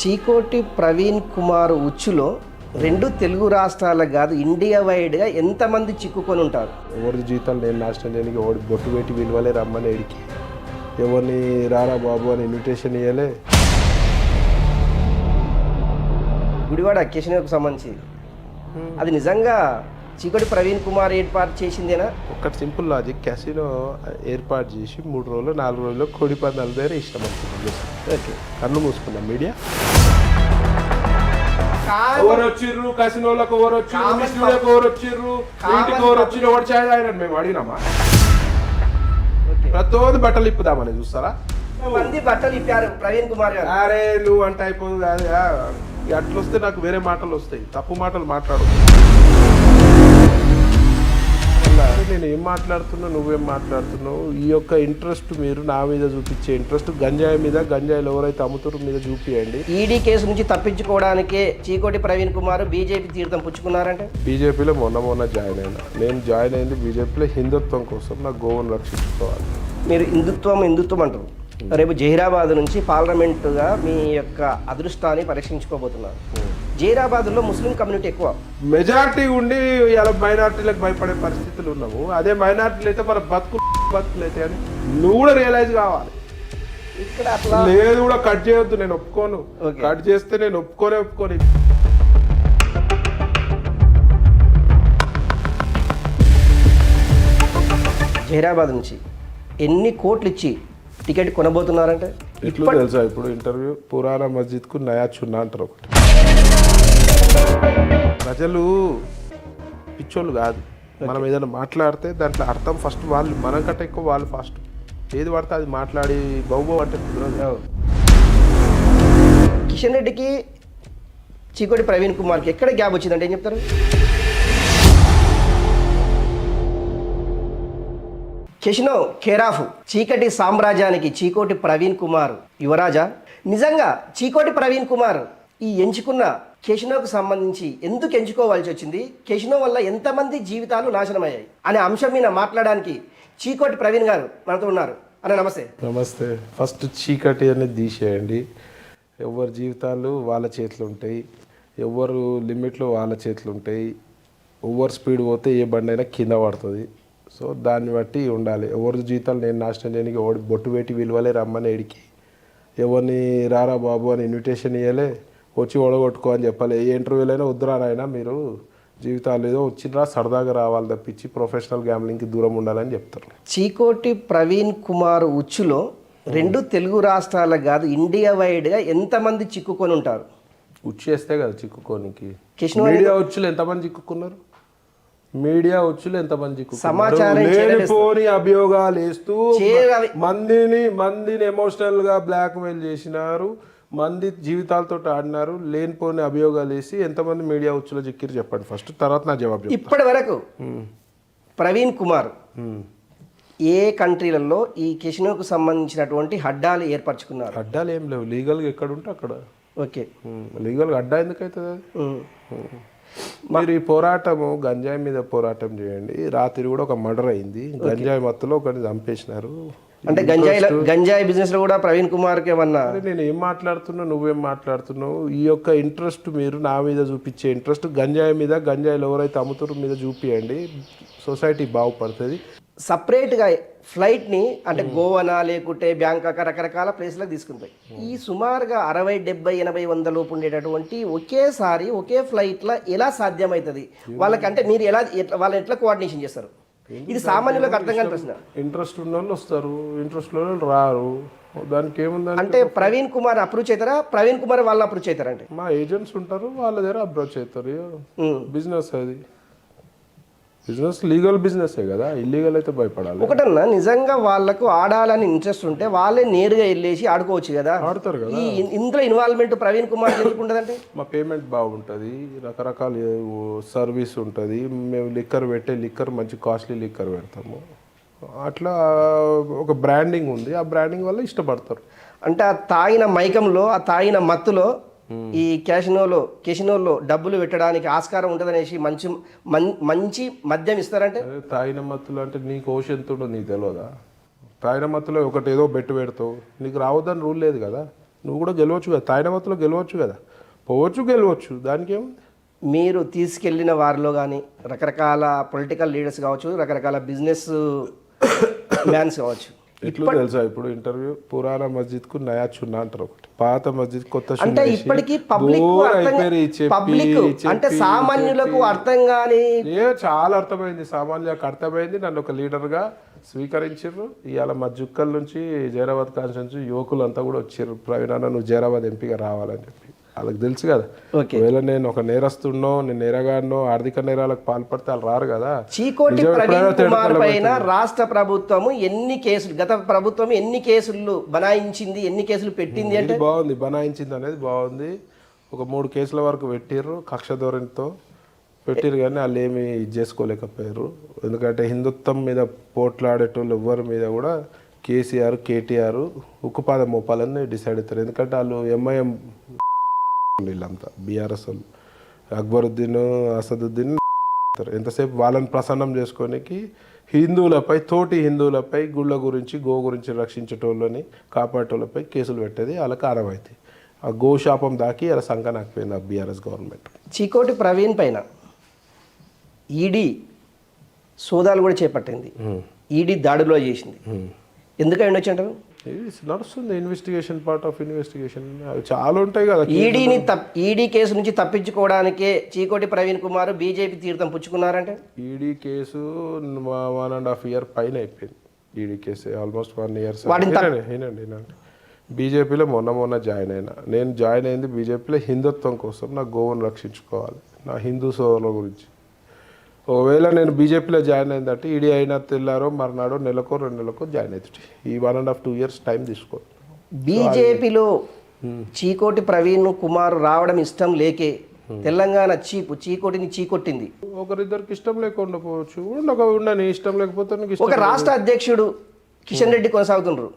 చీకోటి ప్రవీణ్ కుమార్ ఉచ్చులో రెండు తెలుగు రాష్ట్రాలకు కాదు ఇండియా వైడ్గా ఎంతమంది చిక్కుకొని ఉంటారు? ఎవరి జీతాలు నేను నాశనం చేయడానికి ఎవరి బొట్టు పెట్టి విలువలే రమ్మని ఏడికి. ఎవరిని రారా బాబు అని ఇన్విటేషన్ ఇవ్వలే గుడివాడ కిషన్కు సంబంధించి. అది నిజంగా చీకోటి ప్రవీణ్ కుమార్ ఏర్పాటు చేసిందేనా? ఒక్కటి సింపుల్ లాజిక్. క్యాసినో ఏర్పాటు చేసి మూడు రోజులు నాలుగు రోజులు కోడి పందాల దగ్గర ఇష్టం అనుకుంటుంది ఓకే కన్ను మూసుకున్నాం మీడియా ఎవరు వచ్చిర్రు కసినోళ్ళకి ఎవరు వచ్చిర్రు మీ స్టూడియోకి ఎవరు వచ్చిర్రు మీ ఇంటికి ఎవరు వచ్చిర్రు ఎవరు ఛాయ్ తాగినట్టు మేము అడిగినామా? ఓకే. ప్రతోది బట్టలు ఇప్పుదామని చూస్తారా? మంది బట్టలు ఇప్పారు ప్రవీణ్ కుమార్ గారు. అరే నువ్వు అంటే అయిపోదు కాదు అట్లా వస్తే నాకు వేరే మాటలు వస్తాయి తప్పు మాటలు మాట్లాడు నేను ఏం మాట్లాడుతున్నా నువ్వేం మాట్లాడుతున్నావు? ఈ యొక్క ఇంట్రెస్ట్ మీరు నా మీద చూపించే ఇంట్రెస్ట్ గంజాయి మీద గంజాయిలు ఎవరైతే అమ్ముతారో మీద చూపియండి. ఈడీ కేసు నుంచి తప్పించుకోవడానికే చీకోటి ప్రవీణ్ కుమార్ బీజేపీ తీర్థం పుచ్చుకున్నారంటే? బీజేపీలో మొన్న మొన్న జాయిన్ అయినా. నేను జాయిన్ అయింది బీజేపీలో హిందుత్వం కోసం నా గోవును రక్షించుకోవాలి. మీరు హిందుత్వం హిందుత్వం అంటారు. రేపు జహీరాబాద్ నుంచి పార్లమెంటుగా మీ యొక్క అదృష్టాన్ని పరీక్షించుకోబోతున్నారు. జహీరాబాద్లో ముస్లిం కమ్యూనిటీ ఎక్కువ. మెజారిటీ ఉండి ఇలా మైనార్టీలకు భయపడే పరిస్థితులు ఉన్నాము అదే మైనార్టీలు అయితే మన బతుకు బతుకులు అయితే అని నువ్వు కూడా రియలైజ్ కావాలి. ఇక్కడ అట్లా లేదు కూడా కట్ చేయొద్దు నేను ఒప్పుకోను. కట్ చేస్తే నేను ఒప్పుకోనే ఒప్పుకోని. జహీరాబాద్ నుంచి ఎన్ని కోట్లు ఇచ్చి టికెట్ కొనబోతున్నారంటే? ఎట్లా తెలుసా? ఇప్పుడు ఇంటర్వ్యూ పురాణ మస్జిద్కు నయా చున్నా అంటారు ఒకటి. ప్రజలు పిచ్చోళ్ళు కాదు. మనం ఏదైనా మాట్లాడితే దాంట్లో అర్థం ఫస్ట్ వాళ్ళు మనకంటే ఎక్కువ వాళ్ళు ఫస్ట్. ఏది పడితే అది మాట్లాడి బహుబో అంటే కుదరదు. కిషన్ రెడ్డికి చీకోటి ప్రవీణ్ కుమార్కి ఎక్కడ గ్యాప్ వచ్చిందంటే ఏం చెప్తారు? కిషనో కేరాఫ్. చీకటి సామ్రాజ్యానికి చీకోటి ప్రవీణ్ కుమార్. యువరాజా నిజంగా చీకోటి ప్రవీణ్ కుమార్ ఈ ఎంచుకున్న కెషినోకు సంబంధించి ఎందుకు ఎంచుకోవాల్సి వచ్చింది? కెషినో వల్ల ఎంతమంది జీవితాలు నాశనమయ్యాయి? అనే అంశం మీద మాట్లాడడానికి చీకోటి ప్రవీణ్ గారు మనతో ఉన్నారు. అన్న నమస్తే. నమస్తే. ఫస్ట్ చీకటి అనేది తీసేయండి. ఎవరి జీవితాలు వాళ్ళ చేతిలో ఉంటాయి. ఎవరు లిమిట్లో వాళ్ళ చేతిలో ఉంటాయి. ఓవర్ స్పీడ్ పోతే ఏ బండి అయినా కింద పడుతుంది. సో దాన్ని బట్టి ఉండాలి. ఎవరి జీవితాలు నేను నాశనం చేయడానికి ఎవడు బొట్టు పెట్టి విలువలే రమ్మని ఏడికి. ఎవరిని రారా బాబు అని ఇన్విటేషన్ ఇవ్వలే వచ్చి ఓడగొట్టుకో అని చెప్పాలి. ఏ ఇంటర్వ్యూలైనా వద్దురానైనా మీరు జీవితాలు ఏదో వచ్చినరా సరదాగా రావాలి తప్పించి ప్రొఫెషనల్ గ్యామ్లింగ్కి దూరం ఉండాలని చెప్తారు చీకోటి ప్రవీణ్ కుమార్ ఉచ్చులో రెండు తెలుగు రాష్ట్రాలకు కాదు ఇండియా వైడ్గా ఎంతమంది చిక్కుకొని ఉంటారు? ఉచ్చేస్తే కదా చిక్కుకోనికి. మీడియా వచ్చులు ఎంతమంది చిక్కుకున్నారు? మీడియా వచ్చులు ఎంతమంది చిక్కుకున్నారు సమాచారం లేనిపోని అభియోగాలు వేస్తూ. మందిని మందిని ఎమోషనల్గా బ్లాక్ మెయిల్ చేసినారు. మంది జీవితాలతో ఆడినారు. లేనిపోని అభియోగాలు వేసి ఎంతమంది మీడియా వచ్చులో చిక్కిరు చెప్పండి ఫస్ట్ తర్వాత నా జవాబు ఇప్పటి వరకు ప్రవీణ్ కుమార్. ఏ కంట్రీలలో ఈ కిషనోకు సంబంధించినటువంటి హడ్డాలు ఏర్పరచుకున్నారు? అడ్డాలు ఏం లేవు. లీగల్గా ఎక్కడ ఉంటే అక్కడ. ఓకే. లీగల్గా అడ్డా ఎందుకు అవుతుంది. మీరు ఈ పోరాటము గంజాయి మీద పోరాటం చేయండి. రాత్రి కూడా ఒక మర్డర్ అయింది. గంజాయి మత్తులో ఒకరిని చంపేసినారు. అంటే గంజాయి గంజాయి బిజినెస్లో కూడా ప్రవీణ్ కుమార్కి ఏమన్నా అరే నేను ఏం మాట్లాడుతున్నావు నువ్వేం మాట్లాడుతున్నావు? ఈ యొక్క ఇంట్రెస్ట్ మీరు నా మీద చూపించే ఇంట్రెస్ట్ గంజాయి మీద గంజాయిలు ఎవరైతే అమ్ముతారో మీద చూపియండి. సొసైటీ బాగుపడుతుంది. సపరేట్గా ఫ్లైట్ని అంటే గోవానా లేకుంటే బ్యాంకాక్ రకరకాల ప్లేస్లకు తీసుకుంటాయి. ఈ సుమారుగా అరవై డెబ్బై ఎనభై వంద లోపు ఉండేటటువంటి ఒకేసారి ఒకే ఫ్లైట్లో ఎలా సాధ్యమవుతుంది వాళ్ళకంటే మీరు ఎలా వాళ్ళని ఎట్లా కోఆర్డినేషన్ చేస్తారు? ఇది సామాన్యులకు అర్థం కాని ప్రశ్న. ఇంట్రెస్ట్ ఉన్న వాళ్ళు వస్తారు. ఇంట్రెస్ట్ వాళ్ళు రారు. దానికి ఏముందంటే అంటే ప్రవీణ్ కుమార్ అప్రోచ్ అవుతారా? ప్రవీణ్ కుమార్ వాళ్ళని అప్రోచ్ అవుతారా అంటే మా ఏజెంట్స్ ఉంటారు వాళ్ళ దగ్గర అప్రోచ్ అవుతారు. బిజినెస్ అది. బిజినెస్ లీగల్ బిజినెస్సే కదా ఇల్లీగల్ అయితే భయపడాలి. ఒకటన్నా నిజంగా వాళ్ళకు ఆడాలని ఇంట్రెస్ట్ ఉంటే వాళ్ళే నేరుగా వెళ్ళేసి ఆడుకోవచ్చు కదా. ఆడతారు కదా. ఈ ఇందులో ఇన్వాల్వ్మెంట్ ప్రవీణ్ కుమార్ ఎందుకు ఉండదంటే మా పేమెంట్ బాగుంటుంది రకరకాల సర్వీస్ ఉంటుంది. మేము లిక్కర్ పెట్టే లిక్కర్ మంచి కాస్ట్లీ లిక్కర్ పెడతాము. అట్లా ఒక బ్రాండింగ్ ఉంది. ఆ బ్రాండింగ్ వల్ల ఇష్టపడతారు. అంటే ఆ తాగిన మైకంలో ఆ తాగిన మత్తులో ఈ క్యాసినోలో కెసినోలో డబ్బులు పెట్టడానికి ఆస్కారం ఉంటుందనేసి మంచి మంచి మద్యం ఇస్తారంటే? తాగిన మత్తులు అంటే నీకు ఓష్ ఎంత ఉండదు నీకు తెలియదా తాగిన మత్తులో ఒకటి ఏదో బెట్టు పెడతావు. నీకు రావద్దని రూల్ లేదు కదా? నువ్వు కూడా గెలవచ్చు కదా? తాయినమతలో గెలవచ్చు కదా? పోవచ్చు గెలవచ్చు. దానికి ఏముంది? మీరు తీసుకెళ్ళిన వారిలో కానీ రకరకాల పొలిటికల్ లీడర్స్ కావచ్చు రకరకాల బిజినెస్ మ్యాన్స్ కావచ్చు ఎట్లా తెలుసా? ఇప్పుడు ఇంటర్వ్యూ పురాణ మస్జిద్కు నయా చున్నా అంటారు ఒకటి. పాత మస్జిద్ కొత్త అంటే ఇప్పటికీ పబ్లిక్ పబ్లిక్ అంటే సామాన్యులకు అర్థం కాని ఏ చాలా అర్థమైంది. సామాన్యులకు అర్థమైంది. నన్ను ఒక లీడర్గా స్వీకరించారు ఇవాళ మా జుక్కల్ నుంచి జైరాబాద్ నుంచి యువకులు అంతా కూడా వచ్చారు ప్రవీణ్ నువ్వు జైరాబాద్ ఎంపీగా రావాలని చెప్పి. వాళ్ళకి తెలుసు కదా. ఒకవేళ నేను ఒక నేరస్తున్నో నేను నేరగాడినో ఆర్థిక నేరాలకు పాల్పడితే వాళ్ళు రారు కదా. చీకోటి కుమార్ పైన రాష్ట్ర ప్రభుత్వము ఎన్ని కేసులు గత ప్రభుత్వం ఎన్ని కేసులు బనాయించింది ఎన్ని కేసులు పెట్టింది అంటే? బాగుంది. బనాయించింది అనేది బాగుంది. ఒక మూడు కేసుల వరకు పెట్టిర్రు కక్ష ధోరణితో. పెట్టిర్రు కానీ వాళ్ళు ఏమి ఇది చేసుకోలేకపోయారు ఎందుకంటే హిందుత్వం మీద పోట్లాడేటోళ్ళు ఎవరి మీద కూడా కేసీఆర్ కేటీఆర్ ఉక్కుపాదం మోపాలని డిసైడ్ అవుతారు ఎందుకంటే వాళ్ళు ఎంఐఎం వీళ్ళంతా. బీఆర్ఎస్ వాళ్ళు. అక్బరుద్దీన్ అసదుద్దీన్. ఎంతసేపు వాళ్ళని ప్రసన్నం చేసుకోనికి హిందువులపై తోటి హిందువులపై గుళ్ళ గురించి గో గురించి రక్షించేటోళ్ళని కాపాడేటోళ్ళపై కేసులు పెట్టేది వాళ్ళకి ఆనవాయితీ ఆ గో శాపం దాకి అలా సంఘ నాకపోయింది ఆ బీఆర్ఎస్ గవర్నమెంట్. చీకోటి ప్రవీణ్ పైన ఈడీ సోదాలు కూడా చేపట్టింది. ఈడీ దాడిలో చేసింది. ఎందుకు ఉండొచ్చు అంటారు? నడుస్తుంది ఇన్వెస్టిగేషన్ పార్ట్ ఆఫ్ ఇన్వెస్టిగేషన్ చాలా ఉంటాయి కదా. ఈడీని ఈడీ కేసు నుంచి తప్పించుకోవడానికే చీకోటి ప్రవీణ్ కుమార్ బీజేపీ తీర్థం పుచ్చుకున్నారంటే? ED case one and half year పైన అయిపోయింది. ED case almost one year వాటిని తప్ప- వినండి వినండి. బీజేపీలో మొన్న మొన్న జాయిన్ అయినా. నేను జాయిన్ అయింది బీజేపీలో హిందుత్వం కోసం నా గోవును రక్షించుకోవాలి. నా హిందూ సోదరుల గురించి. ఒకవేళ నేను బీజేపీలో జాయిన్ అయిందంటే ఈడీ అయినా తెల్లారో మర్నాడో నెలకో రెండు నెలకో జాయిన్ అవుతుంది ఈ one and half two years time తీసుకో. బీజేపీలో చీకోటి ప్రవీణ్ కుమార్ రావడం ఇష్టం లేకే తెలంగాణ చీపు చీకోటిని చీకొట్టింది. ఒకరిద్దరికి ఇష్టం లేకుండా పోవచ్చు. ఉండక ఉండని ఇష్టం లేకపోతే నీకు ఇష్టం ఒక రాష్ట్ర అధ్యక్షుడు కిషన్ రెడ్డి కొనసాగుతున్నారు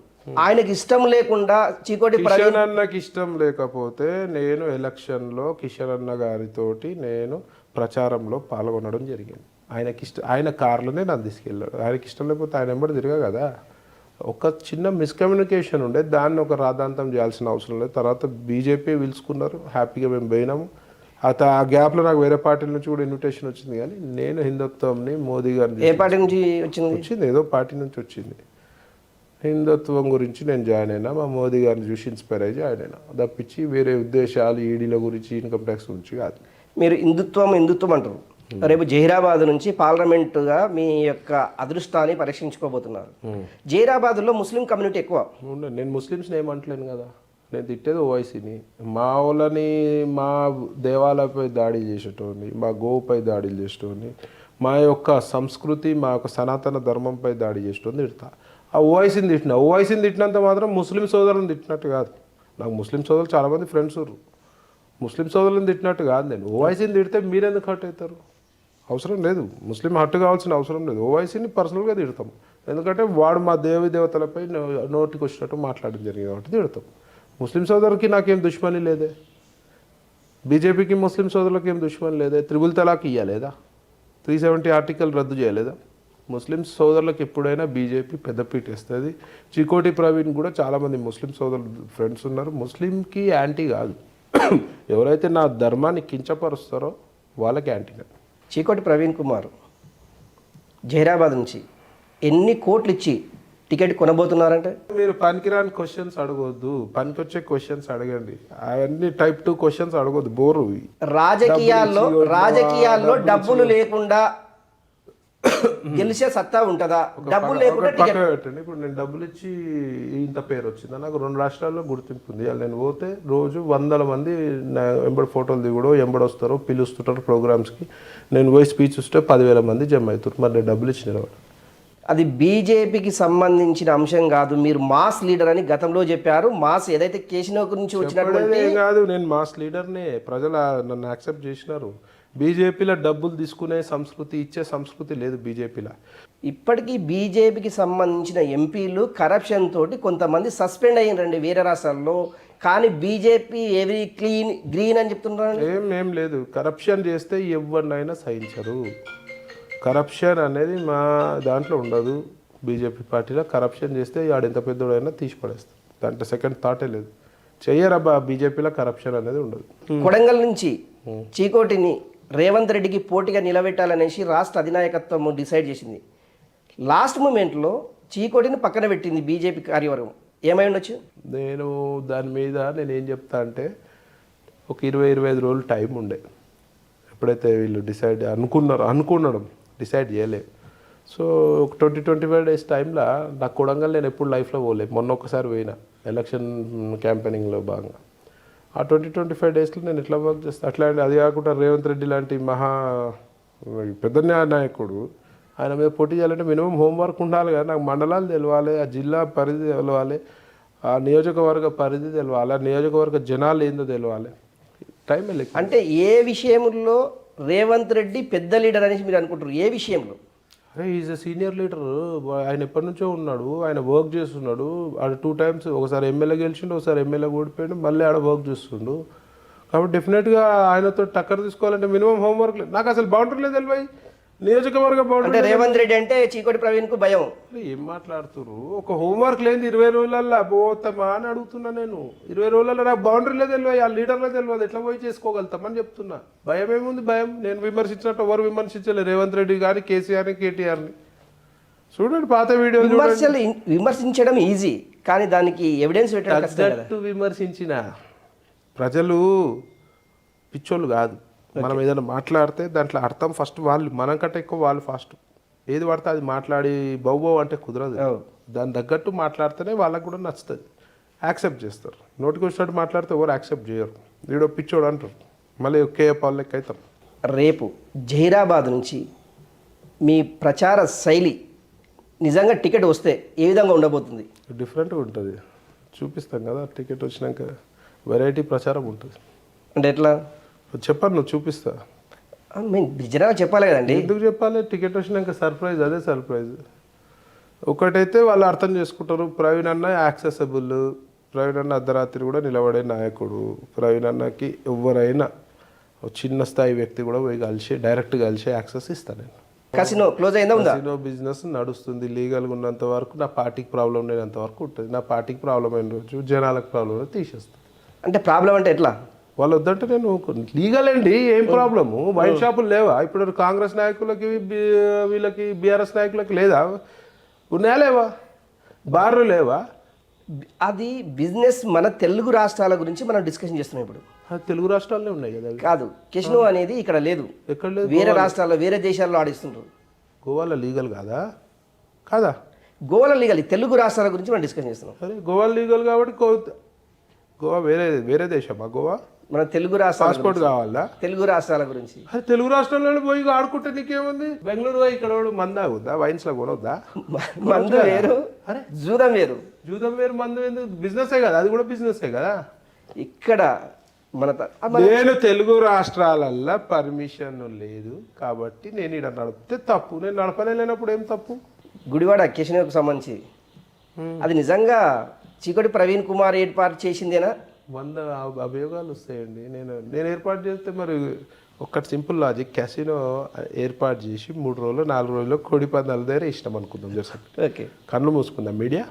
ఆయనకి ఇష్టం లేకుండా చీకోటి ప్రవీణ్ కిషన్ అన్నకి ఇష్టం లేకపోతే నేను ఎలక్షన్లో కిషన్ అన్న గారితోటి నేను ప్రచారంలో పాల్గొనడం జరిగింది. ఆయనకి ఇష్టం ఆయన కార్లోనే నన్ను తీసుకెళ్ళాడు. ఆయనకి ఇష్టం లేకపోతే ఆయన వెంబడి తిరగా కదా. ఒక చిన్న మిస్కమ్యూనికేషన్ ఉండే. దాన్ని ఒక రాద్ధాంతం చేయాల్సిన అవసరం లేదు. తర్వాత బీజేపీ పిలుచుకున్నారు. హ్యాపీగా మేము పోయినాము. అత ఆ గ్యాప్లో నాకు వేరే పార్టీల నుంచి కూడా ఇన్విటేషన్ వచ్చింది కానీ నేను హిందుత్వంని మోదీ గారిని ఏ పార్టీ నుంచి వచ్చింది? వచ్చింది. ఏదో పార్టీ నుంచి వచ్చింది. హిందుత్వం గురించి నేను జాయిన్ అయినా మా మోదీ గారిని చూసి ఇన్స్పైర్ అయ్యి జాయిన్ అయినా. తప్పించి వేరే ఉద్దేశాలు ఈడీల గురించి ఇన్కమ్ ట్యాక్స్ గురించి కాదు. మీరు హిందుత్వం హిందుత్వం అంటారు. రేపు జహీరాబాద్ నుంచి పార్లమెంటుగా మీ యొక్క అదృష్టాన్ని పరీక్షించుకోబోతున్నారు జహీరాబాద్లో ముస్లిం కమ్యూనిటీ ఎక్కువ. నేను ముస్లిమ్స్ని ఏమంటలేను కదా. నేను తిట్టేది ఓవైసీని. మా వాళ్ళని మా దేవాలయపై దాడి చేసేటోని మా గోవుపై దాడులు చేసేటోని మా యొక్క సంస్కృతి మా యొక్క సనాతన ధర్మంపై దాడి చేసేటోని తిడతా. ఆ ఓవైసీని తిట్టిన ఓవైసీని తిట్టినంత మాత్రం ముస్లిం సోదరులను తిట్టినట్టు కాదు. నాకు ముస్లిం సోదరులు చాలామంది ఫ్రెండ్స్ ఉన్నారు ముస్లిం సోదరులను తిట్టినట్టు కాదు నేను. ఓవైసీని తిడితే మీరెందుకు హట్ అవుతారు? అవసరం లేదు. ముస్లిం హట్టు కావాల్సిన అవసరం లేదు. ఓవైసీని పర్సనల్గా తిడతాం. ఎందుకంటే వాడు మా దేవి దేవతలపై నోటికి వచ్చినట్టు మాట్లాడడం జరిగింది కాబట్టి తిడతాం. ముస్లిం సోదరులకి నాకేం దుష్మని లేదే? బీజేపీకి ముస్లిం సోదరులకి ఏం దుష్మని లేదే? త్రిబుల్ తలాక్ ఇయ్యలేదా త్రీ సెవెంటీ ఆర్టికల్ రద్దు చేయలేదా ముస్లిం సోదరులకు ఎప్పుడైనా బీజేపీ పెద్దపీట ఇస్తుంది చికోటి ప్రవీణ్ కూడా చాలామంది ముస్లిం సోదరులు ఫ్రెండ్స్ ఉన్నారు. ముస్లింకి యాంటీ కాదు. ఎవరైతే నా ధర్మాన్ని కించపరుస్తారో వాళ్ళకి యాంటీగా. చీకోటి ప్రవీణ్ కుమార్ జహీరాబాద్ నుంచి ఎన్ని కోట్లు ఇచ్చి టికెట్ కొనబోతున్నారంటే? మీరు పనికిరాని క్వశ్చన్స్ అడగొద్దు పనికొచ్చే క్వశ్చన్స్ అడగండి. అవన్నీ టైప్ టూ క్వశ్చన్స్ అడగొద్దు బోరు. రాజకీయాల్లో రాజకీయాల్లో డబ్బులు లేకుండా గెలిచే సత్తా ఉంటుందా? డబ్బులు లేకుండా ఇప్పుడు నేను డబ్బులు ఇచ్చి ఇంత పేరు వచ్చిందా? నాకు రెండు రాష్ట్రాల్లో గుర్తింపు ఉంది. నేను పోతే రోజు వందల మంది ఎంబడి ఫోటోలు దిగుడో ఎంబడి వస్తారో పిలుస్తుంటారు ప్రోగ్రామ్స్కి. నేను పోయి స్పీచ్ ఇస్తే పదివేల మంది జమ అవుతారు. మరి నేను డబ్బులు ఇచ్చిన అది బీజేపీకి సంబంధించిన అంశం కాదు. మీరు మాస్ లీడర్ అని గతంలో చెప్పారు. మాస్ ఏదైతే కేశినోకు నుంచి వచ్చినటువంటి కాదు. నేను మాస్ లీడర్నే. ప్రజలు నన్ను యాక్సెప్ట్ చేసినారు. బీజేపీలో డబ్బులు తీసుకునే సంస్కృతి ఇచ్చే సంస్కృతి లేదు బీజేపీలో. ఇప్పటికీ బీజేపీకి సంబంధించిన ఎంపీలు కరప్షన్ తోటి కొంతమంది సస్పెండ్ అయ్యారండి వేరే రాష్ట్రాల్లో. కానీ బీజేపీ ఎవరి క్లీన్ గ్రీన్ అని చెప్తున్నారు ఏం ఏం లేదు. కరప్షన్ చేస్తే ఎవరినైనా సహించరు. కరప్షన్ అనేది మా దాంట్లో ఉండదు. బీజేపీ పార్టీలో కరప్షన్ చేస్తే ఆడు ఎంత పెద్దోడైనా తీసి పడేస్తాం దాంట్లో సెకండ్ థాటే లేదు. చెయ్యరబ్బా బీజేపీలో కరప్షన్ అనేది ఉండదు. కొడంగల్ నుంచి చీకోటిని రేవంత్ రెడ్డికి పోటీగా నిలబెట్టాలనేసి రాష్ట్ర అధినాయకత్వం డిసైడ్ చేసింది. లాస్ట్ మూమెంట్లో చీకోటిని పక్కన పెట్టింది బీజేపీ కార్యవర్గం. ఏమై ఉండొచ్చు? నేను దాని మీద నేను ఏం చెప్తా అంటే ఒక ఇరవై ఇరవై ఐదు రోజులు టైం ఉండే. ఎప్పుడైతే వీళ్ళు డిసైడ్ అనుకున్నారు అనుకున్నాడు డిసైడ్ చేయలేదు సో ఒక ట్వంటీ ట్వంటీ ఫైవ్ డేస్ టైంలో నాకు కొడంగల్ నేను ఎప్పుడు లైఫ్లో పోలేదు మొన్న ఒకసారి పోయినా ఎలక్షన్ క్యాంపెయినింగ్లో భాగంగా. ఆ ట్వంటీ ట్వంటీ ఫైవ్ డేస్లో నేను ఎట్లా వర్క్ చేస్తాను అట్లా అది కాకుండా రేవంత్ రెడ్డి లాంటి మహా పెద్ద నాయకుడు ఆయన మీద పోటీ చేయాలంటే మినిమం హోంవర్క్ ఉండాలి కదా. నాకు మండలాలు తెలవాలి ఆ జిల్లా పరిధి తెలవాలి ఆ నియోజకవర్గ పరిధి తెలవాలి ఆ నియోజకవర్గ జనాలు ఏందో తెలవాలి. టైం వెళ్ళి అంటే ఏ విషయంలో రేవంత్ రెడ్డి పెద్ద లీడర్ అనేసి మీరు అనుకుంటారు ఏ విషయంలో? అరే ఈజ్ అ సీనియర్ లీడర్ ఆయన ఎప్పటి నుంచో ఉన్నాడు. ఆయన వర్క్ చేస్తున్నాడు. ఆడ టూ టైమ్స్ ఒకసారి ఎమ్మెల్యే గెలిచిండు ఒకసారి ఎమ్మెల్యే ఓడిపోయాడు మళ్ళీ ఆడ వర్క్ చేస్తుండు. కాబట్టి డెఫినెట్గా ఆయనతో టక్కర్ తీసుకోవాలంటే మినిమం హోంవర్క్ లేదు నాకు అసలు బౌండరీ లేదు తెలివై. నియోజకవర్గ బౌండరీ అంటే రేవంత్ రెడ్డి అంటే చీకోటి ప్రవీణ్కు భయం. ఏం మాట్లాడుతున్నారు ఒక హోంవర్క్ లేని ఇరవై రోజులల్లో పోతామా అని అడుగుతున్నా నేను. ఇరవై రోజులలో నాకు బౌండరీలో తెలియదు ఆ లీడర్లో తెలియదు. ఎట్లా పోయి చేసుకోగలుగుతామని చెప్తున్నా. భయం ఏముంది? భయం. నేను విమర్శించినట్టు ఎవరు విమర్శించలేదు రేవంత్ రెడ్డి కానీ కేసీఆర్ని కేటీఆర్ని చూడండి పాత చూడండి. విమర్శలు విమర్శించడం ఈజీ కానీ దానికి ఎవిడెన్స్ పెట్టడం విమర్శించిన ప్రజలు పిచ్చోళ్ళు కాదు. మనం ఏదైనా మాట్లాడితే దాంట్లో అర్థం ఫస్ట్ వాళ్ళు మనం కంటే ఎక్కువ వాళ్ళు ఫాస్ట్ ఏది పడితే అది మాట్లాడి బౌబౌ అంటే కుదరదు. దాని తగ్గట్టు మాట్లాడితేనే వాళ్ళకు కూడా నచ్చుతుంది. యాక్సెప్ట్ చేస్తారు. నోటికి వచ్చినట్టు మాట్లాడితే ఎవరు యాక్సెప్ట్ చేయరు. వీడో పిచ్చోడు అంటారు మళ్ళీ కేఏ పాల్ లెక్క అవుతాం రేపు జహీరాబాద్ నుంచి మీ ప్రచార శైలి నిజంగా టికెట్ వస్తే ఏ విధంగా ఉండబోతుంది? డిఫరెంట్గా ఉంటుంది. చూపిస్తాం కదా టికెట్ వచ్చినాక వెరైటీ ప్రచారం ఉంటుంది. అంటే ఎట్లా? చెప్పాను నువ్వు చూపిస్తా. మేము జనాలు చెప్పాలి కదండి. ఎందుకు చెప్పాలి? టికెట్ వచ్చినాక సర్ప్రైజ్ అదే సర్ప్రైజ్. ఒకటైతే వాళ్ళు అర్థం చేసుకుంటారు ప్రవీణ్ అన్న యాక్సెసబుల్. ప్రవీణ్ అన్న అర్ధరాత్రి కూడా నిలబడే నాయకుడు. ప్రవీణ్ అన్నకి ఎవరైనా చిన్న స్థాయి వ్యక్తి కూడా పోయి కలిసి డైరెక్ట్ కలిసి యాక్సెస్ ఇస్తాను నేను. కసినో క్లోజ్ అయిందా ఉందా? కసినో బిజినెస్ నడుస్తుంది. లీగల్గా ఉన్నంత వరకు నా పార్టీకి ప్రాబ్లం లేనంత వరకు ఉంటుంది. నా పార్టీకి ప్రాబ్లం అయిన రోజు జనాలకు ప్రాబ్లం అయితే తీసేస్తాను అంటే ప్రాబ్లం అంటే ఎట్లా? వాళ్ళు వద్దంటే నేను లీగల్ అండి ఏం ప్రాబ్లము? వైన్ షాపులు లేవా? ఇప్పుడు కాంగ్రెస్ నాయకులకి వీళ్ళకి బీఆర్ఎస్ నాయకులకి లేదా? ఉన్నాయా లేవా? బార్లు లేవా? అది బిజినెస్ మన తెలుగు రాష్ట్రాల గురించి మనం డిస్కషన్ చేస్తున్నాం ఇప్పుడు. తెలుగు రాష్ట్రాల్లో ఉన్నాయి కదా కాదు కెసినో అనేది ఇక్కడ లేదు. ఎక్కడ లేదు? వేరే రాష్ట్రాల్లో వేరే దేశాల్లో ఆడిస్తుంటారు గోవాలో లీగల్ కాదా? కాదా? గోవాలో లీగల్ తెలుగు రాష్ట్రాల గురించి మనం డిస్కషన్ చేస్తున్నాం. అరే గోవా లీగల్ కాబట్టి గోవా వేరే వేరే దేశమా గోవా? మన తెలుగు రాష్ట్రాల పాస్పోర్ట్ కావాలా? తెలుగు రాష్ట్రాల గురించి. అది తెలుగు రాష్ట్రాల్లో పోయి ఆడుకుంటే నీకేముంది? బెంగళూరు ఇక్కడ మంద అవుద్దా వైన్స్లో కొనొద్దా? మందు వేరు జూదం వేరు. జూదం వేరు మందు ఎందుకు? బిజినెసే కదా అది కూడా బిజినెసే కదా? ఇక్కడ మన నేను తెలుగు రాష్ట్రాలల్లో పర్మిషన్ లేదు కాబట్టి నేను ఇక్కడ నడిపితే తప్పు. నేను నడపలేనప్పుడు ఏం తప్పు? గుడివాడ కెసినోకు సంబంధించి. అది నిజంగా చీకటి ప్రవీణ్ కుమార్ ఏర్పాటు చేసిందేనా? వంద అభ- అభియోగాలు వస్తాయండి. నేను నేను ఏర్పాటు చేస్తే మరి ఒక్కటి సింపుల్ లాజిక్. క్యాసినో ఏర్పాటు చేసి మూడు రోజులు నాలుగు రోజులు కోడి పందాల దగ్గర ఇష్టం అనుకుందాం జస్ట్ ఓకే. కళ్ళు మూసుకుందా. మీడియా?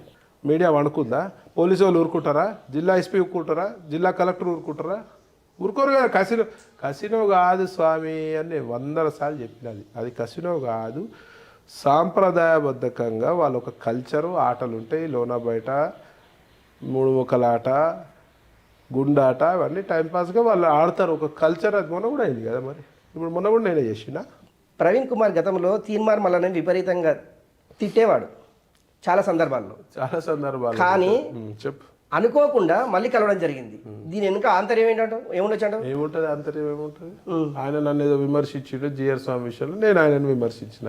మీడియా వణుకుందా? పోలీసు వాళ్ళు ఊరుకుంటారా? జిల్లా ఎస్పీ ఊరుకుంటారా? జిల్లా కలెక్టర్ ఊరుకుంటారా? ఊరుకోరు కదా. కసినో కసినో కాదు స్వామి అని వందల సార్లు చెప్పినది. అది కసినో కాదు. సాంప్రదాయబద్ధకంగా వాళ్ళ ఒక కల్చరు ఆటలు ఉంటాయి లోన బయట మూడు ముక్కల ఆట గుండాట అవన్నీ టైంపాస్గా వాళ్ళు ఆడతారు. ఒక కల్చర్ అది మొన్న కూడా అయింది కదా మరి. ఇప్పుడు మొన్న కూడా నేనే చేసిన ప్రవీణ్ కుమార్ గతంలో తీన్మార్ మల్లనే విపరీతంగా తిట్టేవాడు. చాలా సందర్భాల్లో. చాలా సందర్భాలు కానీ చెప్పు. అనుకోకుండా మళ్ళీ కలవడం జరిగింది. దీని వెనుక ఆంతర్యం ఏంటంటావు ఏముండొచ్చు ఏముంటది? అంతర్యం ఏముంటది? ఆయన నన్ను ఏదో విమర్శించిండు జిఆర్ స్వామి విషయంలో నేను ఆయనను విమర్శించిన.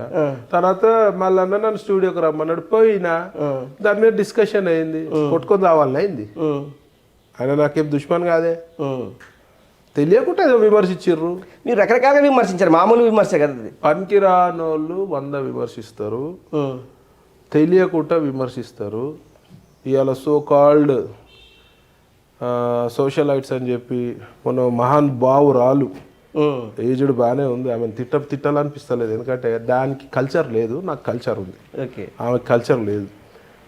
తర్వాత మళ్ళీ అన్న నన్ను స్టూడియోకి రమ్మన్నాడు. పోయినా దాని మీద డిస్కషన్ అయింది. కొట్టుకొని రావాలని అయింది. ఆయన నాకేం దుష్మన్ కాదే. తెలియకుండా ఏదో విమర్శించారు మీరు రకరకాలుగా విమర్శించారు మామూలు విమర్శ కదా పనికిరానోళ్ళు వంద విమర్శిస్తారు. తెలియకుండా విమర్శిస్తారు. ఇవాళ సో కాల్డ్ సోషలైట్స్ అని చెప్పి మన మహాన్ బావురాలు ఉమ్. ఏజ్డ్ బాగానే ఉంది. ఆమె తిట్ట తిట్టాలనిపిస్తలేదు. ఎందుకంటే దానికి కల్చర్ లేదు నాకు కల్చర్ ఉంది. ఓకే. ఆమె కల్చర్ లేదు.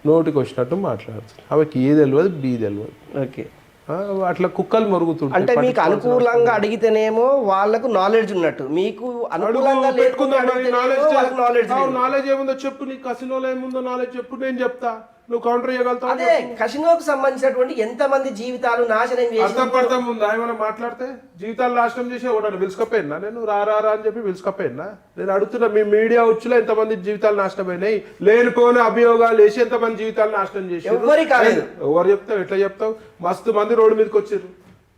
నోటికి వచ్చినట్టు మాట్లాడుతుంది. ఆమెకి ఏ తెలియదు బీ తెలియదు ఓకే. అట్లా కుక్కలు మరుగుతుంటాయి అంటే మీకు అనుకూలంగా అడిగితేనేమో వాళ్ళకు నాలెడ్జ్ ఉన్నట్టు. మీకు అనుకూలంగా నాలెడ్జ్ నాలెడ్జ్ ఏముందో చెప్పు నీ కసినోలో ఏముందో నాలెడ్జ్ చెప్పు నేను చెప్తా. నువ్వు కౌంటర్ చేయగలుగుతావు? అదే కసినోకు సంబంధించినటువంటి ఎంతమంది జీవితాలు నాశనం చేసి అర్థం ఉందా ఏమైనా మాట్లాడితే? జీవితాలు నాశనం చేసి ఒకటి పిలుచుకపోయినా? నేను రా రా రా అని చెప్పి పిలుచుకపోయినా? నేను అడుగుతున్నా మీ మీడియా వచ్చులో ఎంతమంది జీవితాలు నాశనం అయినాయి లేనిపోని అభియోగాలు వేసి ఎంతమంది జీవితాలు నాశనం చేసి. ఎవరు చెప్తావు? ఎట్లా చెప్తావు? మస్తు మంది రోడ్డు మీదకి వచ్చారు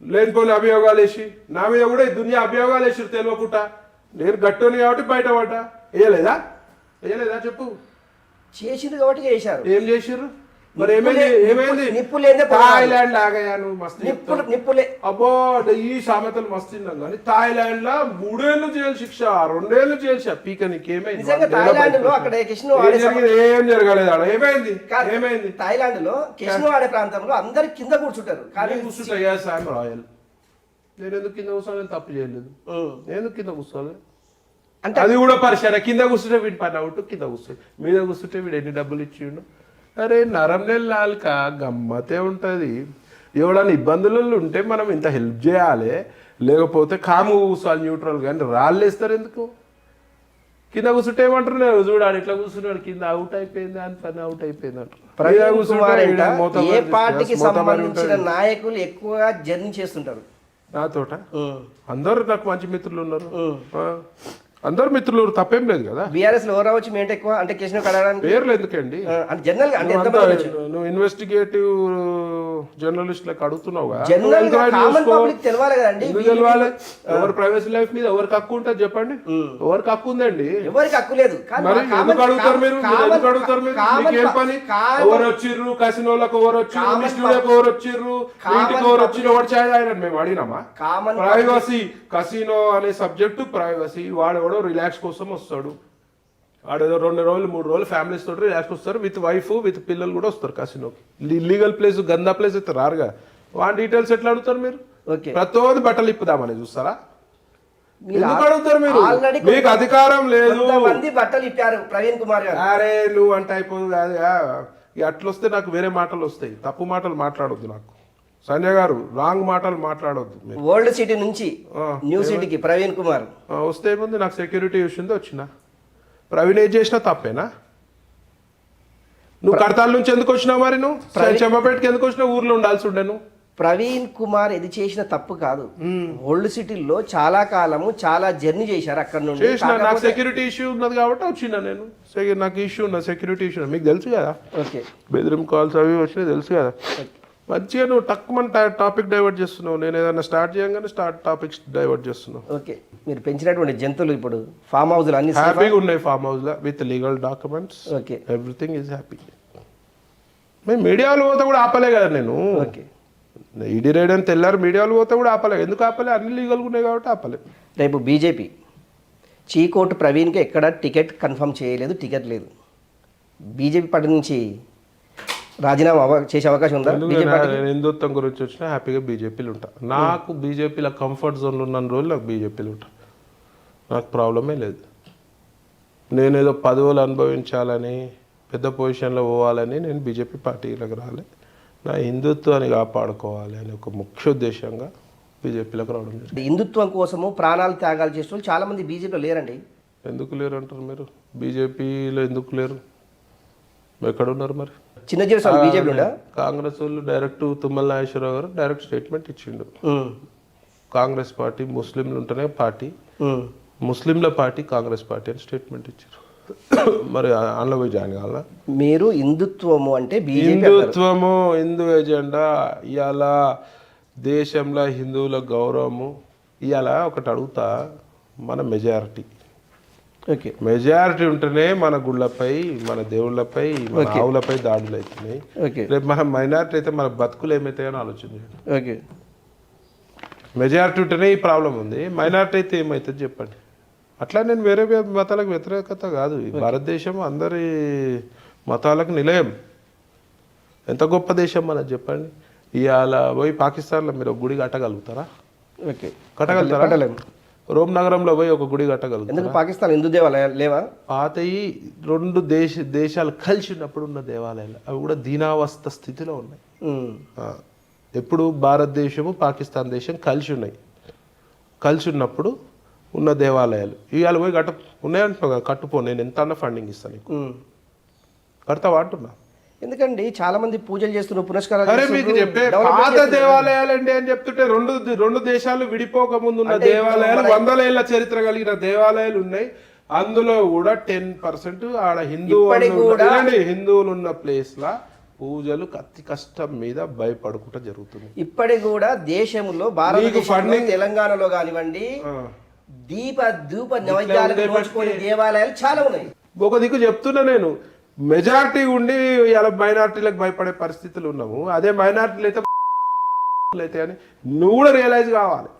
లేనిపోని అభియోగాలు వేసి నా మీద కూడా ఈ దునియా అభియోగాలు వేసారు తెలియకుండా నేను గట్టుని కాబట్టి బయట పడ్డా. వేయలేదా? వేయలేదా? చెప్పు. చేసింది కాబట్టి చేశారు. ఏం చేసిర్రు మరి ఏమైంది? నిప్పు- ఏమైంది? నిప్పు లేదే పొగ. థాయిలాండ్ ఆగయా నువ్వు మస్తు నిప్పులు. నిప్పులే అబ్బో ఈ సామెతలు మస్తు తిన్నాం కానీ థాయిలాండ్లో మూడేళ్ళు జైలు శిక్ష రెండేళ్ళు జైలు శిక్ష. పీక నీకేమైంది? థాయిలాండ్లో అక్కడ కిష్ణు ఏం జరగలేదు ఆడ. ఏమైంది? ఏమైంది? థాయిలాండ్లో కిష్ణు ఆడే ప్రాంతంలో అందరు కింద కూర్చుంటారు. కానీ నేను కూర్చుంటా yes, I'm royal. నేను ఎందుకు కింద కూర్చోను నేను తప్పు చేయలేదు. నేను ఎందుకు కింద కూర్చోవాలి? అంటే అది కూడా పరిశాన కింద కూర్చుంటే వీడి పని అవుట్ కింద కూర్చోయి మీద కూర్చుంటే వీడు ఎన్ని డబ్బులు ఇచ్చిండు? అరే నరం నెల నాలుక గమ్మతే ఉంటుంది. ఎవడన్నా ఇబ్బందులలో ఉంటే మనం ఇంత హెల్ప్ చేయాలి. లేకపోతే కాము కూర్చోవాలి న్యూట్రల్ కానీ రాళ్ళు వేస్తారు ఎందుకు? కింద కూర్చుంటే ఏమంటారు? నేను చూడాలి ఇట్లా కూర్చున్నాడు కింద అవుట్ అయిపోయింది అని పని అవుట్ అయిపోయింది అంటారు. కూర్చుంటే ఏ. పార్టీకి సంబంధించిన. నాయకులు ఎక్కువగా జర్నీ చేస్తుంటారు. నాతోట అందరు నాకు మంచి మిత్రులు ఉన్నారు. అందరు మిత్రులు తప్పేం లేదు కదా. బీఆర్ఎస్లో ఎవరో వచ్చి మేంట ఎక్కువ? అంటే కడగడానికి? పేర్లు ఎందుకండి? అంటే జనరల్గా అంటే ఎంత నువ్వు ఇన్వెస్టిగేటివ్ జర్నలిస్ట్ లెక్క అడుగుతున్నావు జనరల్గా కామన్ పబ్లిక్ తెలవాలి కదండి. తెలవాలి? ఎవరి ప్రైవసీ లైఫ్ మీద ఎవరికి హక్కు ఉంటుంది చెప్పండి? ఎవరికి హక్కు ఉందండి? ఎవరికి హక్కు లేదు. మరి ఎందుకు అడుగుతారు మీరు? ఎందుకు అడుగుతారు మీరు? మీకేం పని? ఎవరు వచ్చిర్రు? కసినోళ్ళకు ఎవరు వచ్చిర్రు? కామన్ మీ స్టూడియోకి ఎవరు వచ్చిర్రు? ఇంటికి ఎవరు వచ్చిర్రు? ఎవరు తాగినట్టు మేము అడిగినామా? కామన్ ప్రైవసీ కసినో అనే సబ్జెక్టు ప్రైవసీ వాడు ఎవడో రిలాక్స్ కోసం వస్తాడు. వాడేదో రెండు రోజులు మూడు రోజులు ఫ్యామిలీస్ తోటి రిలాక్స్ వస్తారు. విత్ వైఫ్ విత్ పిల్లలు కూడా వస్తారు కసినోకి లీగల్ ప్లేస్ గందా ప్లేస్ అయితే రారుగా. వాడి డీటెయిల్స్ ఎట్లా అడుగుతారు మీరు? ఓకే. ప్రతోది బట్టలు ఇప్పుదామని చూస్తారా? అడుగుతారు మీరు? ఆల్రెడీ మీకు అధికారం లేదు. బట్టలు ఇప్పారు ప్రవీణ్ కుమార్ గారు. అరే నువ్వు అంటే అయిపోదు ఇక అట్లొస్తే నాకు వేరే మాటలు వస్తాయి. తప్పు మాటలు మాట్లాడొద్దు నాకు. సంజయ్ గారు రాంగ్ మాటలు మాట్లాడొద్దు మీరు. ఓల్డ్ సిటీ నుంచి న్యూ సిటీకి ప్రవీణ్ కుమార్. వస్తే ఏముంది నాకు సెక్యూరిటీ ఇష్యూంది వచ్చిన. ప్రవీణ్ ఏం చేసినా తప్పేనా? నువ్వు కడతాల నుంచి ఎందుకు వచ్చినావు మరి నువ్వు? చెమ్మపేటకి ఎందుకు వచ్చినావు? ఊర్లో ఉండాల్సి ఉండే నువ్వు. ప్రవీణ్ కుమార్ ఇది చేసిన తప్పు కాదు. ఓల్డ్ సిటీలో చాలా కాలము చాలా జర్నీ చేశారు అక్కడ నుండి. నాకు సెక్యూరిటీ ఇష్యూ ఉన్నది కాబట్టి వచ్చిన నేను. నాకు ఇష్యూ ఉన్నది సెక్యూరిటీ ఇష్యూ మీకు తెలుసు కదా? ఓకే. బెదిరిం కాల్స్ అవి వచ్చినాయి తెలుసు కదా? మంచిగా నువ్వు తక్కువ టాపిక్ డైవర్ట్ చేస్తున్నావు. నేను ఏదైనా స్టార్ట్ చేయగానే స్టార్ట్ టాపిక్స్ డైవర్ట్ చేస్తున్నావు. ఓకే. మీరు పెంచినటువంటి జంతువులు ఇప్పుడు ఫామ్ హౌస్లు అన్ని? హ్యాపీగా ఉన్నాయి ఫామ్ హౌస్లో. With legal documents okay. Everything is happy మేము మీడియాలో పోతే కూడా ఆపలే కదా నేను. ఓకే. ఈడీ రైడ్ అని తెల్లారు మీడియాలో పోతే కూడా ఆపలే. ఎందుకు ఆపలే? అన్ని లీగల్గా ఉన్నాయి కాబట్టి ఆపలే. రేపు బీజేపీ చీకోటు ప్రవీణ్కి ఎక్కడ టికెట్ కన్ఫర్మ్ చేయలేదు టికెట్ లేదు. బీజేపీ పార్టీ నుంచి రాజీనామా చేసే అవకాశం ఉందా? హిందుత్వం గురించి వచ్చినా హ్యాపీగా బీజేపీలు ఉంటా. నాకు బీజేపీలో కంఫర్ట్ జోన్లో ఉన్న రోజులు నాకు బీజేపీలు ఉంటా. నాకు ప్రాబ్లమే లేదు. నేనేదో పదవులు అనుభవించాలని పెద్ద పొజిషన్లో పోవాలని నేను బీజేపీ పార్టీలకు రాలే. నా హిందుత్వాన్ని కాపాడుకోవాలి అనే ఒక ముఖ్య ఉద్దేశంగా బీజేపీలోకి రావడం జరిగింది. హిందుత్వం కోసము ప్రాణాలు త్యాగాలు చేసిన వాళ్ళు చాలా మంది బీజేపీలో లేరండి. ఎందుకు లేరు అంటారు మీరు? బీజేపీలో ఎందుకు లేరు? ఎక్కడున్నారు మరి? స్వామి బీజేపీలో ఉందా కాంగ్రెస్ వాళ్ళు డైరెక్ట్ తుమ్మల నాగేశ్వరరావు గారు డైరెక్ట్ స్టేట్మెంట్ ఇచ్చిండు. కాంగ్రెస్ పార్టీ ముస్లింలు ఉంటేనే పార్టీ. ముస్లింల పార్టీ కాంగ్రెస్ పార్టీ అని స్టేట్మెంట్ ఇచ్చారు. మరి అందులో పోయి జాయిన్ కావాలా? మీరు హిందుత్వము అంటే బీజేపీ హిందుత్వము హిందూ ఎజెండా ఇవాళ దేశంలో హిందువుల గౌరవము ఇవాళ ఒకటి అడుగుతా మన మెజారిటీ మెజారిటీ ఉంటేనే మన గుళ్ళపై మన దేవుళ్ళపై మన ఆవులపై దాడులు అవుతున్నాయి. ఓకే రేపు మన మైనారిటీ అయితే మన బతుకులు ఏమవుతాయని ఆలోచన ఓకే మెజారిటీ ఉంటేనే ఈ ప్రాబ్లం ఉంది. మైనారిటీ అయితే ఏమవుతుంది చెప్పండి. అట్లా నేను వేరే మతాలకు వ్యతిరేకత కాదు. భారతదేశం అందరి మతాలకు నిలయం. ఎంత గొప్ప దేశం మనది చెప్పండి? ఇవాళ పోయి పాకిస్తాన్లో మీరు గుడి కట్టగలుగుతారా? ఓకే కట్టగలుగుతారా? రోమ్ నగరంలో పోయి ఒక గుడి కట్టగలుగుతారా? ఎందుకు? పాకిస్తాన్ హిందూ దేవాలయాలు లేవా? పాతయి రెండు దేశ దేశాలు కలిసి ఉన్నప్పుడు ఉన్న దేవాలయాలు. అవి కూడా దీనావస్థ స్థితిలో ఉన్నాయి. ఎప్పుడు భారతదేశము పాకిస్తాన్ దేశం కలిసి ఉన్నాయి. కలిసి ఉన్నప్పుడు ఉన్న దేవాలయాలు. ఇవాళ పోయి కట్ట ఉన్నాయంటున్నావు కదా కట్టుపో నేను ఎంత అన్న ఫండింగ్ ఇస్తాను నీకు. కడతావా అంటున్నా? ఎందుకండి? చాలా మంది పూజలు చేస్తున్నారు పునస్కారాలు అరే మీకు చెప్పే పాత చేస్తున్నారు. దేవాలయాలు అండి అని చెప్తుంటే రెండు రెండు దేశాలు విడిపోక ముందు ఉన్న దేవాలయాలు వందల ఏళ్ళ చరిత్ర కలిగిన దేవాలయాలు ఉన్నాయి. అందులో కూడా టెన్ పర్సెంట్ ఆడ హిందూ ఇప్పటికి కూడా- హిందువులు ఉన్న ప్లేస్ లా పూజలు కత్తి కష్టం మీద భయపడుకుంటా జరుగుతుంది. ఇప్పటికి కూడా దేశంలో funding- తెలంగాణలో కానివ్వండి. దీప ధూప ఉండే నోచుకునే దేవాలయాలు చాలా ఉన్నాయి. ఒక దిక్కు చెప్తున్నా నేను. మెజారిటీ ఉండి ఇలా మైనార్టీలకు భయపడే పరిస్థితులు ఉన్నాము. అదే మైనార్టీలు అయితే అయితే అని నువ్వు కూడా రియలైజ్ కావాలి.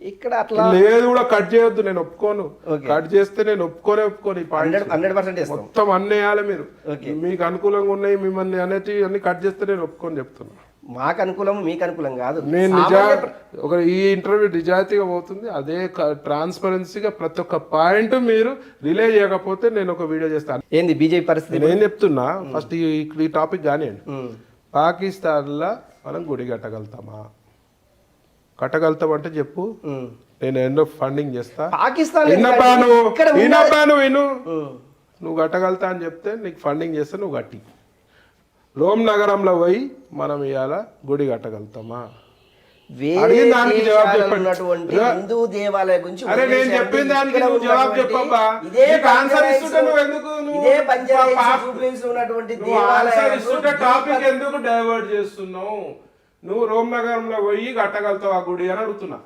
ఇక్కడ అట్లా లేదు కూడా కట్ చేయొద్దు నేను ఒప్పుకోను. కట్ చేస్తే నేను ఒప్పుకోనే ఒప్పుకోను హండ్రెడ్ పర్సెంట్ మొత్తం అన్నీ వేయాలి మీరు. మీకు అనుకూలంగా ఉన్నాయి మిమ్మల్ని అనేటి అన్ని కట్ చేస్తే నేను ఒప్పుకొని చెప్తున్నా. మాకు అనుకూలం మీకు అనుకూలం కాదు. నేను నిజా ఒక ఈ ఇంటర్వ్యూ నిజాయితీగా పోతుంది అదే ట్రాన్స్పరెన్సీగా ప్రతి ఒక్క పాయింట్ మీరు రిలే చేయకపోతే నేను ఒక వీడియో చేస్తాను. ఏంది బీజేపీ పరిస్థితి? నేను చెప్తున్నా ఫస్ట్ ఈ టాపిక్ కానివ్వండి. పాకిస్తాన్లో మనం గుడి కట్టగలుగుతామా? కట్టగలుగుతాం అంటే చెప్పు. నేను ఎన్నో ఫండింగ్ చేస్తా. పాకిస్తాన్ విను. నువ్వు కట్టగలుగుతా అని చెప్తే నీకు ఫండింగ్ చేస్తే నువ్వు కట్టి. రోమ్ నగరంలో పోయి మనం ఇవాళ గుడి కట్టగలుగుతామా వేరే అడిగిన దానికి జవాబు చెప్పండి. ఉన్నటువంటి. హిందూ దేవాలయ గురించి అరే నేను వదిలేసేయండి. చెప్పిన దానికి ఇక్కడ నువ్వు జవాబు ఉన్నటువంటి చెప్పబ్బా. ఇదే నీకు ఆన్సర్ ఇస్తుంటే నువ్వు ఎందుకు నువ్వు ఇదే బంజారా పా- లో ఉన్నటువంటి నువ్వు ఆన్సర్ దేవాలయాలు ఇస్తుంటే టాపిక్ ఎందుకు డైవర్ట్ చేస్తున్నావు నువ్వు రోమ్ నగరంలో పోయి కట్టగలుగుతావు ఆ గుడి అని అడుగుతున్నా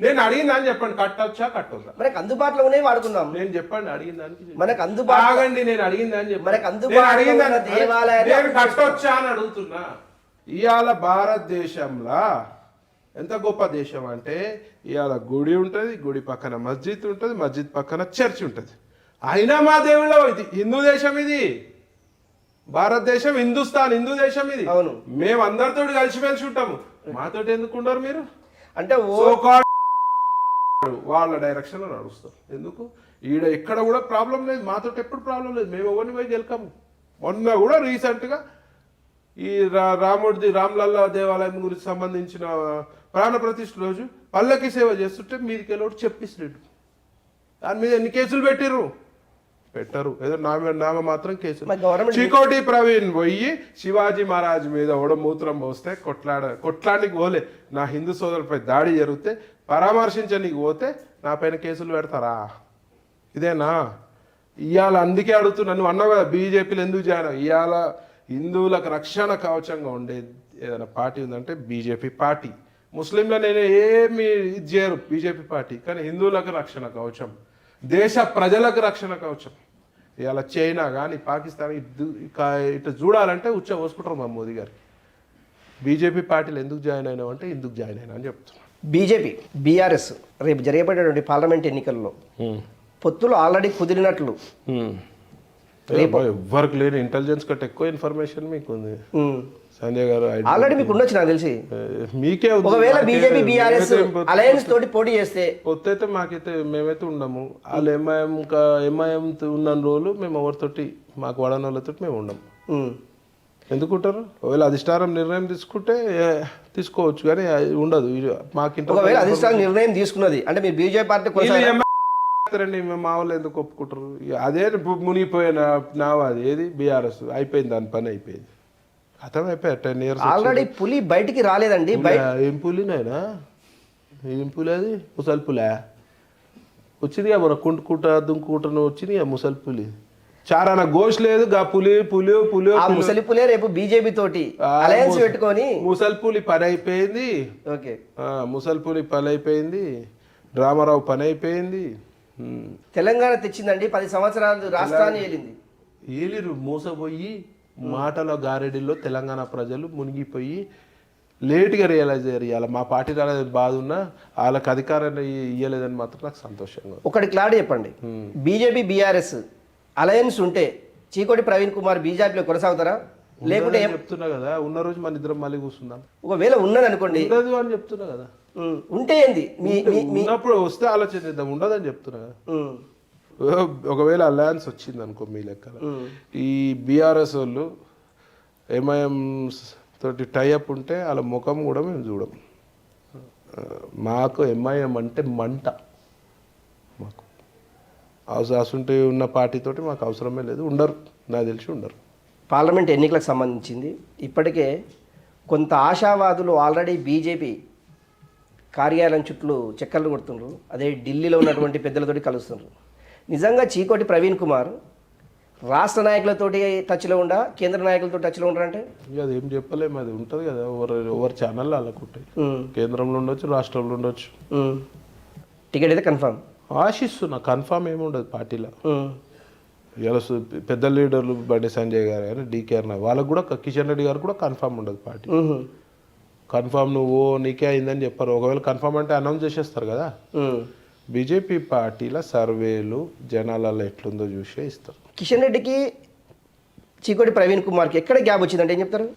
నేను అడిగిన అని చెప్పండి కట్టొచ్చా కట్టొద్దా? మనకు అందుబాటులో ఉన్నాయి వాడుకుందాం నేను చెప్పండి అడిగిన దానికి. మనకు అందుబాటులో ఆగండి నేను అడిగిన దాన్ని చెప్పండి. మనకు అందుబాటులో నేను అడిగిన ఉన్న దాన్ని- దేవాలయాలు నేను కట్టొచ్చా అని అడుగుతున్నా. ఇవాళ భారతదేశంలో ఎంత గొప్ప దేశం అంటే ఇవాళ గుడి ఉంటుంది గుడి పక్కన మస్జిద్ ఉంటుంది మస్జిద్ పక్కన చర్చ్ ఉంటుంది. అయినా మా దేవుళ్ళ ఇది హిందూ దేశం ఇది. భారతదేశం హిందుస్థాన్ హిందూ దేశం ఇది. అవును. మేము అందరితో కలిసిమెలిసి ఉంటాము. మాతోటి ఎందుకు ఉండరు మీరు? అంటే ఓ వాళ్ళ డైరెక్షన్లో నడుస్తాం ఎందుకు? ఈడ ఎక్కడ కూడా ప్రాబ్లం లేదు. మాతో ఎప్పుడు ప్రాబ్లం లేదు. మేము ఎవరిని పోయి గెలకము? మొన్న కూడా రీసెంట్గా ఈ రా రాముడిది రామ్లల్లా దేవాలయం గురించి సంబంధించిన ప్రాణ ప్రతిష్ఠ రోజు పల్లకి సేవ చేస్తుంటే మీదికి వెళ్ళి చెప్పిస్తున్నాడు దాని మీద ఎన్ని కేసులు పెట్టిర్రు? పెట్టరు. ఏదో నామ నామ మాత్రం గవర్నమెంట్ చికోటి ప్రవీణ్ పోయి శివాజీ మహారాజ్ మీద ఓడ మూత్రం పోస్తే కొట్లాడ కొట్లానికి పోలే. నా హిందూ సోదరులపై దాడి జరిగితే పరామర్శించడానికి పోతే నా పైన కేసులు పెడతారా? ఇదేనా? ఇవాళ అందుకే అడుగుతున్నా నువ్వు అన్నావు కదా బీజేపీలు ఎందుకు జాయిన్ ఇవాళ హిందువులకు రక్షణ కవచంగా ఉండే ఏదైనా పార్టీ ఉందంటే బీజేపీ పార్టీ. ముస్లింలు నేను ఏమి ఇది చేయరు బీజేపీ పార్టీ. కానీ హిందువులకు రక్షణ కవచం దేశ ప్రజలకు రక్షణ కవచం. ఇవాళ చైనా కానీ పాకిస్తాన్ ఇటు చూడాలంటే ఉచ్చ పోసుకుంటారు మా మోదీ గారికి. బీజేపీ పార్టీలు ఎందుకు జాయిన్ అయినావు అంటే ఎందుకు జాయిన్ అయినా అని చెప్తున్నాను బీజేపీ బీఆర్ఎస్ రేపు జరగబడేటువంటి పార్లమెంట్ ఎన్నికల్లో పొత్తులు ఆల్రెడీ కుదిరినట్లు రేపు ఎవ్వరికి లేని ఇంటెలిజెన్స్ కంటే ఎక్కువ ఇన్ఫర్మేషన్ మీకు ఉంది. సంజయ్ గారు ఆల్రెడీ మీకు ఉండొచ్చు నాకు తెలిసి మీకే. ఒకవేళ బీజేపీ. బీఆర్ఎస్ అలయన్స్ తోటి పోటీ చేస్తే పొత్తు అయితే మాకైతే మేమైతే ఉండము వాళ్ళు ఎంఐఎం ఎంఐఎం ఉన్న రోజులు మేము ఎవరితోటి మాకు వడన వాళ్ళతో మేము ఉండము. ఎందుకుంటారు? ఒకవేళ అధిష్టానం నిర్ణయం తీసుకుంటే తీసుకోవచ్చు కానీ అది ఉండదు మాకు ఒకవేళ అధిష్టానం నిర్ణయం తీసుకున్నది అంటే మీరు బీజేపీ పార్టీ మేము మా వాళ్ళు ఎందుకు ఒప్పుకుంటారు? అదే మునిగిపోయిన నావ అది ఏది? బీఆర్ఎస్. అయిపోయింది దాని పని అయిపోయింది. అర్థం అయిపోయా టెన్ ఇయర్స్ ఆల్రెడీ పులి బయటికి రాలేదండి ఏం పులి నాయనా? ఏం పులి అది? ముసలి పులా? వచ్చిందిగా మన కుంటుకుంటా దుంకుకుంటా వచ్చింది ముసలి పులి. చారాన గోష్ లేదు గా పులి పులి పులి ఆ ముసలి పులే రేపు బీజేపీ తోటి అలయన్స్ పెట్టుకొని. ముసలి పులి పని అయిపోయింది ఓకే ముసలి పులి పని అయిపోయింది రామారావు పని అయిపోయింది. తెలంగాణ తెచ్చిందండి పది సంవత్సరాలు రాష్ట్రాన్ని ఏలింది. ఏలిరు మోసపోయి మాటల గారెడిలో తెలంగాణ ప్రజలు మునిగిపోయి లేట్గా రియలైజ్ ఇవాళ మా పార్టీ రాలేదు బాధ ఉన్నా వాళ్ళకి అధికారాన్ని ఇవ్వలేదని మాత్రం నాకు సంతోషంగా. ఒకటి క్లారిటీ చెప్పండి. బీజేపీ బీఆర్ఎస్ అలయన్స్ ఉంటే చీకోటి ప్రవీణ్ కుమార్ బీజేపీలో కొనసాగుతారా? లేకుంటే చెప్తున్నా కదా ఉన్న రోజు మన ఇద్దరం మళ్ళీ కూర్చుందాం. ఒకవేళ ఉన్నది అనుకోండి ఉండదు అని చెప్తున్నా కదా. ఉంటే ఏంది? మీ ఉన్నప్పుడు వస్తే ఆలోచించేద్దాం ఉండదని చెప్తున్నా కదా. ఒకవేళ అలయన్స్ వచ్చింది అనుకో మీ లెక్కల. ఉమ్, ఈ బీఆర్ఎస్ వాళ్ళు ఎంఐఎం తోటి టైఅప్ ఉంటే వాళ్ళ ముఖం కూడా మేము చూడం. మాకు ఎంఐఎం అంటే మంట. అసుంటి ఉన్న పార్టీతోటి మాకు అవసరమే లేదు. ఉండరు. నాకు తెలిసి ఉండరు. పార్లమెంట్ ఎన్నికలకు సంబంధించింది. ఇప్పటికే కొంత ఆశావాదులు ఆల్రెడీ బీజేపీ కార్యాలయం చుట్టూ చక్కర్లు కొడుతుండ్రు. అదే ఢిల్లీలో ఉన్నటువంటి పెద్దలతోటి కలుస్తుండ్రు. నిజంగా చీకోటి ప్రవీణ్ కుమార్ రాష్ట్ర నాయకులతోటి టచ్లో ఉండా? కేంద్ర నాయకులతో టచ్లో ఉండరంటే ఇక అది ఏం చెప్పలేము అది ఉంటుంది కదా. ఎవరు ఎవరి ఛానల్ వాళ్ళకు ఉంటాయి. కేంద్రంలో ఉండొచ్చు రాష్ట్రంలో ఉండొచ్చు. టికెట్ అయితే కన్ఫర్మ్ ఆశిస్తున్నా కన్ఫామ్ ఏమి ఉండదు పార్టీలో ఇలా పెద్ద లీడర్లు బండి సంజయ్ గారు కానీ డీకేఆర్ నాయక్ వాళ్ళకు కూడా కిషన్ రెడ్డి గారు కూడా కన్ఫామ్ ఉండదు పార్టీ. కన్ఫామ్ నువ్వు నీకే అయిందని చెప్పారు. ఒకవేళ కన్ఫామ్ అంటే అనౌన్స్ చేసేస్తారు కదా. బీజేపీ పార్టీల సర్వేలు జనాలలో ఎట్లుందో చూసే ఇస్తారు. కిషన్ రెడ్డికి చీకోటి ప్రవీణ్ కుమార్కి ఎక్కడ గ్యాప్ వచ్చిందంటే ఏం చెప్తారు?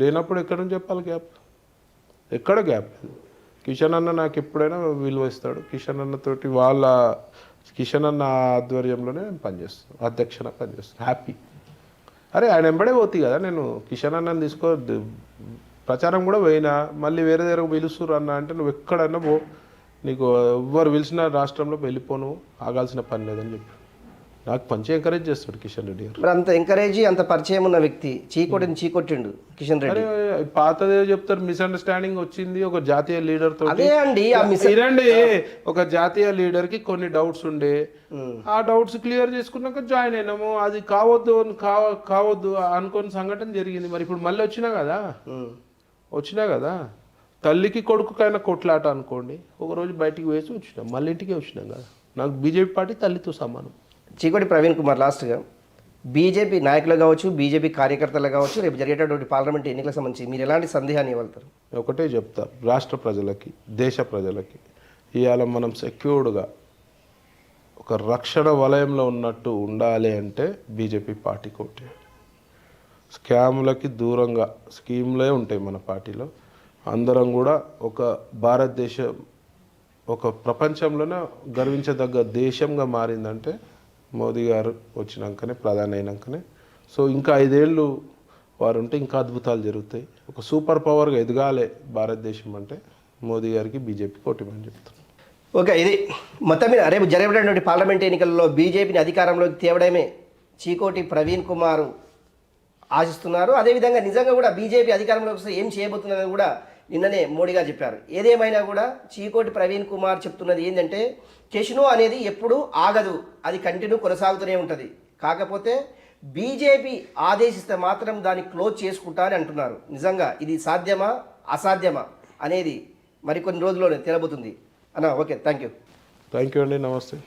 లేనప్పుడు ఎక్కడ నుంచి చెప్పాలి గ్యాప్? ఎక్కడ గ్యాప్ లేదు. కిషన్ అన్న నాకు ఎప్పుడైనా విలువ ఇస్తాడు. కిషన్ అన్నతోటి వాళ్ళ కిషన్ అన్న ఆధ్వర్యంలోనే నేను పనిచేస్తాను. అధ్యక్షన పనిచేస్తాను. హ్యాపీ అరే ఆయన వెంబడే పోతుంది కదా. నేను కిషన్ అన్నని తీసుకో ప్రచారం కూడా పోయినా మళ్ళీ వేరే దగ్గర పిలుస్తురు అన్న అంటే నువ్వు ఎక్కడన్నా పో. నీకు ఎవ్వరు పిలిచిన రాష్ట్రంలో వెళ్ళిపోను ఆగాల్సిన పని లేదని చెప్పి. నాకు మంచి ఎంకరేజ్ చేస్తాడు కిషన్ రెడ్డి గారు. అంత ఎంకరేజ్ అంత పరిచయం ఉన్న వ్యక్తి చీకోటిని చీకొట్టిండు కిషన్ రెడ్డి. పాతదే చెప్తారు మిస్అండర్స్టాండింగ్ వచ్చింది ఒక జాతీయ లీడర్తో అదే అండి ఇరండి ఒక జాతీయ లీడర్కి కొన్ని డౌట్స్ ఉండే. ఆ డౌట్స్ క్లియర్ చేసుకున్నాక జాయిన్ అయినాము. అది కావద్దు అని కావ- కావద్దు అనుకోని సంఘటన జరిగింది. మరి ఇప్పుడు మళ్ళీ వచ్చినా కదా? ఉమ్. వచ్చినా కదా? తల్లికి కొడుకుకైనా కొట్లాట అనుకోండి. ఒక రోజు బయటికి వేసి వచ్చినాం. మళ్ళీ ఇంటికి వచ్చినాం కదా? నాకు బీజేపీ పార్టీ తల్లితో సమానం. చీకోటి ప్రవీణ్ కుమార్ లాస్ట్గా బీజేపీ నాయకులు కావచ్చు బీజేపీ కార్యకర్తలు కావచ్చు రేపు జరిగేటటువంటి పార్లమెంట్ ఎన్నికలకు సంబంధించి మీరు ఎలాంటి సందేహాన్ని ఇవ్వగలుగుతారు? ఒకటే చెప్తా. రాష్ట్ర ప్రజలకి దేశ ప్రజలకి ఇవాళ మనం సెక్యూర్డ్గా ఒక రక్షణ వలయంలో ఉన్నట్టు ఉండాలి అంటే బీజేపీ పార్టీ కోటి. స్కాములకి దూరంగా స్కీమ్లే ఉంటాయి మన పార్టీలో. అందరం కూడా ఒక భారతదేశం ఒక ప్రపంచంలోనే గర్వించదగ్గ దేశంగా మారిందంటే మోదీ గారు వచ్చినాకనే ప్రధాని అయినాకనే. సో ఇంకా ఐదేళ్ళు వారు ఉంటే ఇంకా అద్భుతాలు జరుగుతాయి. ఒక సూపర్ పవర్గా ఎదగాలి భారతదేశం అంటే మోదీ గారికి బీజేపీ కోటిమని చెప్తున్నాను ఓకే ఇది మొత్తం మీద రేపు జరిగేటటువంటి పార్లమెంట్ ఎన్నికల్లో బీజేపీని అధికారంలోకి తేవడమే చీకోటి ప్రవీణ్ కుమార్ ఆశిస్తున్నారు. అదేవిధంగా నిజంగా కూడా బీజేపీ అధికారంలోకి వస్తే ఏం చేయబోతుందని కూడా నిన్ననే మోడీ గారు చెప్పారు. ఏదేమైనా కూడా చీకోటి ప్రవీణ్ కుమార్ చెప్తున్నది ఏంటంటే కెషినో అనేది ఎప్పుడూ ఆగదు అది కంటిన్యూ కొనసాగుతూనే ఉంటుంది. కాకపోతే బీజేపీ ఆదేశిస్తే మాత్రం దాన్ని క్లోజ్ చేసుకుంటా అని అంటున్నారు. నిజంగా ఇది సాధ్యమా? అసాధ్యమా? అనేది మరికొన్ని రోజుల్లోనే తెలబోతుంది. అన్న okay thank you thank you అండి నమస్తే.